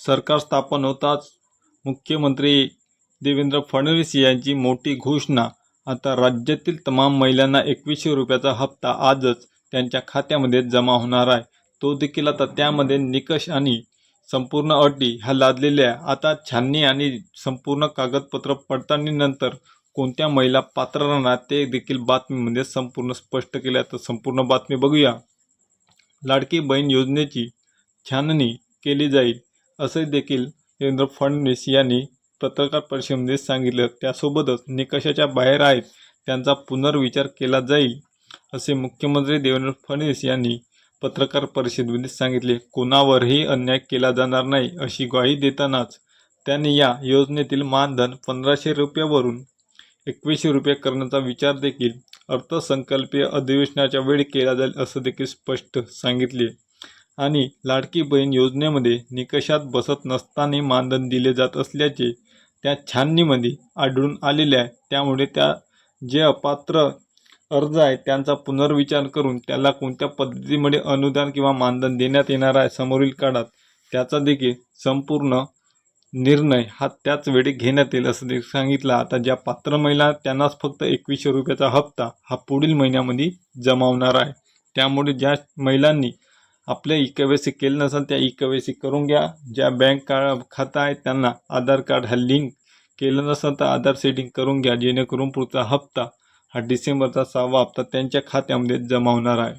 सरकार स्थापन होताच मुख्यमंत्री देवेंद्र फडणवीस यांची मोठी घोषणा. आता राज्यातील तमाम महिलांना एकवीसशे रुपयाचा हप्ता आजच त्यांच्या खात्यामध्ये जमा होणार आहे. तो देखील आता त्यामध्ये निकष आणि संपूर्ण अटी ह्या लादलेल्या आता छाननी आणि संपूर्ण कागदपत्र पडताळणीनंतर कोणत्या महिला पात्र राहणार ते देखील बातमीमध्ये संपूर्ण स्पष्ट केले तर संपूर्ण बातमी बघूया. लाडकी बहीण योजनेची छाननी केली जाईल. असे देखील देवेंद्र फडणवीस यांनी पत्रकार परिषदेमध्ये सांगितलं. त्यासोबतच निकषाच्या बाहेर आहेत त्यांचा पुनर्विचार केला जाईल असे मुख्यमंत्री देवेंद्र फडणवीस यांनी पत्रकार परिषदेमध्ये सांगितले. कोणावरही अन्याय केला जाणार नाही अशी ग्वाही देतानाच त्यांनी या योजनेतील मानधन पंधराशे रुपयावरून एकवीसशे रुपये करण्याचा विचार देखील अर्थसंकल्पीय अधिवेशनाच्या वेळी केला जाईल असं देखील स्पष्ट सांगितले. आणि लाडकी बहीण योजनेमध्ये निकषात बसत नसताना मानधन दिले जात असल्याचे त्या छाननीमध्ये आढळून आलेले आहे. त्यामुळे त्या जे अपात्र अर्ज आहे त्यांचा पुनर्विचार करून त्याला कोणत्या पद्धतीमध्ये अनुदान किंवा मानधन देण्यात येणार आहे समोरील काळात त्याचा देखील संपूर्ण निर्णय हा त्याच वेळी घेण्यात येईल असं देखील सांगितलं. आता ज्या पात्र महिला त्यांनाच फक्त एकवीसशे रुपयाचा हप्ता हा पुढील महिन्यामध्ये जमावणार आहे. त्यामुळे ज्या महिलांनी आपल्या ई के वाय सी केलं नसेल त्या ई के वाय सी करून घ्या. ज्या बँक का खातं आहे त्यांना आधार कार्ड हा लिंक केलं नसेल तर आधार सेटिंग करून घ्या. जेणेकरून पुढचा हप्ता हा डिसेंबरचा सहावा हप्ता त्यांच्या खात्यामध्ये जमा होणार आहे.